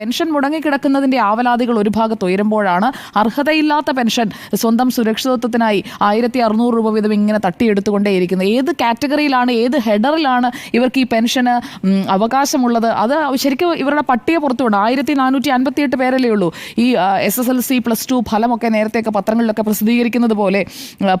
Pension മുടങ്ങിക്കിടക്കുന്നതിന്റെ ആവലാതികൾ ഒരു ഭാഗത്ത് ഉയരുമ്പോഴാണ് അർഹതയില്ലാത്ത pension സ്വന്തം സുരക്ഷിതത്വത്തിനായി ആയിരത്തി അറുന്നൂറ് രൂപ വീതം ഇങ്ങനെ തട്ടിയെടുത്തുകൊണ്ടേയിരിക്കുന്നത്. ഏത് കാറ്റഗറിയിലാണ് ഏത് ഹെഡറിലാണ് ഇവർക്ക് ഈ പെൻഷന് അവകാശമുള്ളത്? അത് ശരിക്കും ഇവരുടെ പട്ടിക പുറത്തുണ്ട്. ആയിരത്തി നാനൂറ്റി അൻപത്തി എട്ട് പേരല്ലേ ഉള്ളൂ. ഈ S S L C plus two ഫലമൊക്കെ നേരത്തെയൊക്കെ പത്രങ്ങളിലൊക്കെ പ്രസിദ്ധീകരിക്കുന്നത് പോലെ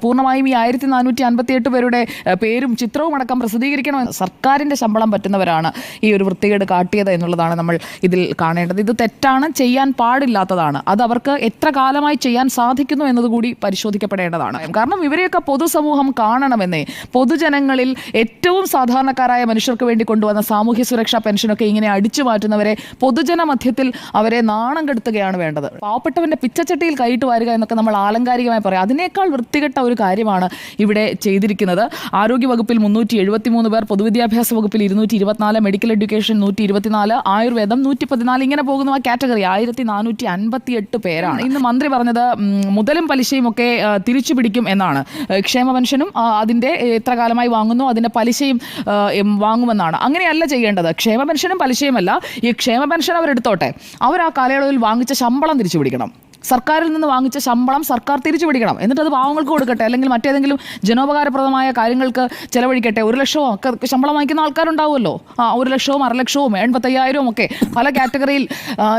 പൂർണമായും ഈ ആയിരത്തി നാനൂറ്റി അൻപത്തി എട്ട് പേരുടെ പേരും ചിത്രവും അടക്കം പ്രസിദ്ധീകരിക്കണമെന്ന് സർക്കാരിന്റെ ശമ്പളം പറ്റുന്നവരാണ് ഈ ഒരു വൃത്തികേട് കാട്ടിയത് എന്നുള്ളതാണ് നമ്മൾ ഇതിൽ കാണേണ്ടത്. ഇത് തെറ്റാണ് ചെയ്യാൻ പാടില്ലാത്തതാണ്. അത് അവർക്ക് എത്ര കാലമായി ചെയ്യാൻ സാധിക്കുന്നു എന്നതുകൂടി പരിശോധിക്കപ്പെടേണ്ടതാണ്. കാരണം ഇവരെയൊക്കെ പൊതുസമൂഹം കാണണമെന്നേ. പൊതുജനങ്ങളിൽ ഏറ്റവും സാധാരണക്കാരായ മനുഷ്യർക്ക് വേണ്ടി കൊണ്ടുവന്ന സാമൂഹ്യ സുരക്ഷാ പെൻഷനൊക്കെ ഇങ്ങനെ അടിച്ചു മാറ്റുന്നവരെ പൊതുജന മധ്യത്തിൽ അവരെ നാണം കെടുത്തുകയാണ് വേണ്ടത്. പാവപ്പെട്ടവന്റെ പിച്ചച്ചട്ടിയിൽ കൈയിട്ട് വാരുക എന്നൊക്കെ നമ്മൾ ആലങ്കാരികമായി പറയാം. അതിനേക്കാൾ വൃത്തികെട്ട ഒരു കാര്യമാണ് ഇവിടെ ചെയ്തിരിക്കുന്നത്. ആരോഗ്യ വകുപ്പിൽ മുന്നൂറ്റി എഴുപത്തി മൂന്ന് പേർ പൊതുവിദ്യാഭ്യാസ വകുപ്പിൽ ഇരുന്നൂറ്റി ഇരുപത്തിനാല് മെഡിക്കൽ എഡ്യൂക്കേഷൻ നൂറ്റി ഇരുപത്തിനാല് ആയുർവേദം നൂറ്റി പതിനാല് ഇങ്ങനെ പോകുന്ന ആ കാറ്റഗറി? ആയിരത്തി നാനൂറ്റി അൻപത്തി എട്ട് പേരാണ്. ഇന്ന് മന്ത്രി പറഞ്ഞത് മുതലും പലിശയും ഒക്കെ തിരിച്ചു പിടിക്കും എന്നാണ്. ക്ഷേമ പെൻഷനും അതിന്റെ എത്ര കാലമായി വാങ്ങുന്നു അതിന്റെ പലിശയും വാങ്ങുമെന്നാണ്. അങ്ങനെയല്ല ചെയ്യേണ്ടത്. ക്ഷേമ പെൻഷനും പലിശയുമല്ല. ഈ ക്ഷേമ പെൻഷൻ അവരെടുത്തോട്ടെ. അവർ ആ കാലയളവിൽ വാങ്ങിച്ച ശമ്പളം തിരിച്ചു പിടിക്കണം. സർക്കാരിൽ നിന്ന് വാങ്ങിച്ച ശമ്പളം സർക്കാർ തിരിച്ചു പിടിക്കണം. എന്നിട്ട് അത് പാവങ്ങൾക്ക് കൊടുക്കട്ടെ അല്ലെങ്കിൽ മറ്റേതെങ്കിലും ജനോപകാരപ്രദമായ കാര്യങ്ങൾക്ക് ചെലവഴിക്കട്ടെ. ഒരു ലക്ഷമോ ഒക്കെ ശമ്പളം വാങ്ങിക്കുന്ന ആൾക്കാരുണ്ടാവുമല്ലോ. ആ ഒരു ലക്ഷവും അര ലക്ഷവും എൺപത്തയ്യായിരവും ഒക്കെ പല കാറ്റഗറിയിൽ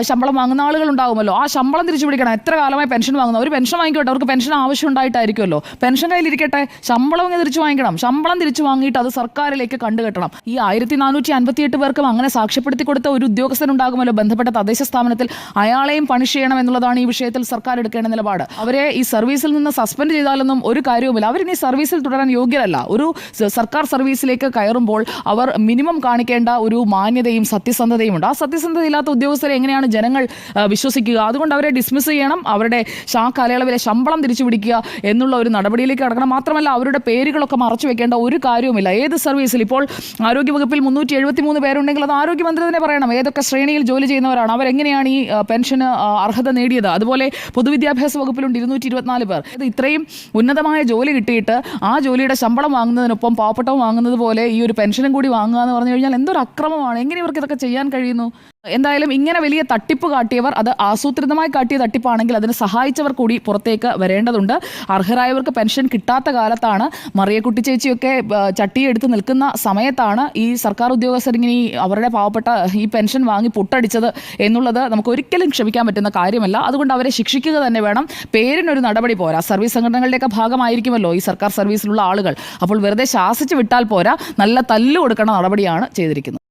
ശമ്പളം വാങ്ങുന്ന ആളുകൾ ഉണ്ടാവുമല്ലോ. ആ ശമ്പളം തിരിച്ചു പിടിക്കണം. എത്ര കാലമായി പെൻഷൻ വാങ്ങുന്നു ഒരു പെൻഷൻ വാങ്ങിക്കോട്ടെ അവർക്ക് പെൻഷൻ ആവശ്യം ഉണ്ടായിട്ടായിരിക്കുമല്ലോ. പെൻഷൻ കയ്യിലിരിക്കട്ടെ ശമ്പളം ഇങ്ങനെ തിരിച്ചു വാങ്ങിക്കണം. ശമ്പളം തിരിച്ചു വാങ്ങിയിട്ട് അത് സർക്കാരിലേക്ക് കണ്ടുകെട്ടണം ഈ ആയിരത്തി നാനൂറ്റി അൻപത്തി എട്ട് പേർക്കും അങ്ങനെ സാക്ഷ്യപ്പെടുത്തി കൊടുത്ത ഒരു ഉദ്യോഗസ്ഥൻ ഉണ്ടാകുമല്ലോ ബന്ധപ്പെട്ട തദ്ദേശ സ്ഥാപനത്തിൽ. അയാളെയും പണിഷ് ചെയ്യണം എന്നുള്ളതാണ് ഈ വിഷയത്തിൽ സർക്കാർ എടുക്കേണ്ട നിലപാട്. അവരെ ഈ സർവീസിൽ നിന്ന് സസ്പെൻഡ് ചെയ്താലൊന്നും ഒരു കാര്യവുമില്ല. അവരിനി സർവീസിൽ തുടരാൻ യോഗ്യരല്ല. ഒരു സർക്കാർ സർവീസിലേക്ക് കയറുമ്പോൾ അവർ മിനിമം കാണിക്കേണ്ട ഒരു മാന്യതയും സത്യസന്ധതയും ഉണ്ട്. ആ സത്യസന്ധത ഇല്ലാത്ത ഉദ്യോഗസ്ഥരെ എങ്ങനെയാണ് ജനങ്ങൾ വിശ്വസിക്കുക? അതുകൊണ്ട് അവരെ ഡിസ്മിസ് ചെയ്യണം. അവരുടെ ആ കാലയളവിലെ ശമ്പളം തിരിച്ചു പിടിക്കുക എന്നുള്ള ഒരു നടപടിയിലേക്ക് കടക്കണം. മാത്രമല്ല അവരുടെ പേരുകളൊക്കെ മറച്ചു വെക്കേണ്ട ഒരു കാര്യവുമില്ല. ഏത് സർവീസിൽ ഇപ്പോൾ ആരോഗ്യവകുപ്പിൽ മുന്നൂറ്റി എഴുപത്തി മൂന്ന് പേരുണ്ടെങ്കിൽ അത് ആരോഗ്യമന്ത്രി തന്നെ പറയണം. ഏതൊക്കെ ശ്രേണിയിൽ ജോലി ചെയ്യുന്നവരാണ്? അവരെങ്ങനെയാണ് ഈ പെൻഷന് അർഹത നേടിയത്? അതുപോലെ പൊതുവിദ്യാഭ്യാസ വകുപ്പിലുണ്ട് ഇരുന്നൂറ്റി ഇരുപത്തിനാല് പേർ. ഇത് ഇത്രയും ഉന്നതമായ ജോലി കിട്ടിയിട്ട് ആ ജോലിയുടെ ശമ്പളം വാങ്ങുന്നതിനൊപ്പം പാവപ്പെട്ടവും വാങ്ങുന്നത് പോലെ ഈ ഒരു പെൻഷനും കൂടി വാങ്ങുക എന്ന് പറഞ്ഞു കഴിഞ്ഞാൽ എന്തൊരു അക്രമമാണ്? എങ്ങനെ ഇവർക്ക് ഇതൊക്കെ ചെയ്യാൻ കഴിയുന്നു? എന്തായാലും ഇങ്ങനെ വലിയ തട്ടിപ്പ് കാട്ടിയവർ അത് ആസൂത്രിതമായി കാട്ടിയ തട്ടിപ്പാണെങ്കിൽ അതിന് സഹായിച്ചവർ കൂടി പുറത്തേക്ക് വരേണ്ടതുണ്ട്. അർഹരായവർക്ക് പെൻഷൻ കിട്ടാത്ത കാലത്താണ് മറിയക്കുട്ടി ചേച്ചിയൊക്കെ ചട്ടിയെടുത്ത് നിൽക്കുന്ന സമയത്താണ് ഈ സർക്കാർ ഉദ്യോഗസ്ഥർ ഇങ്ങനെ അവരുടെ പാവപ്പെട്ട ഈ പെൻഷൻ വാങ്ങി പൊട്ടടിച്ചത് എന്നുള്ളത് നമുക്ക് ഒരിക്കലും ക്ഷമിക്കാൻ പറ്റുന്ന കാര്യമല്ല. അതുകൊണ്ട് അവരെ ശിക്ഷിക്കുക തന്നെ വേണം. പേരിനൊരു നടപടി പോരാ. സർവീസ് സംഘടനകളുടെയൊക്കെ ഭാഗമായിരിക്കുമല്ലോ ഈ സർക്കാർ സർവീസിലുള്ള ആളുകൾ. അപ്പോൾ വെറുതെ ശാസിച്ച് വിട്ടാൽ പോരാ. നല്ല തല്ല് കൊടുക്കണ നടപടിയാണ് ചെയ്തിരിക്കുന്നത്.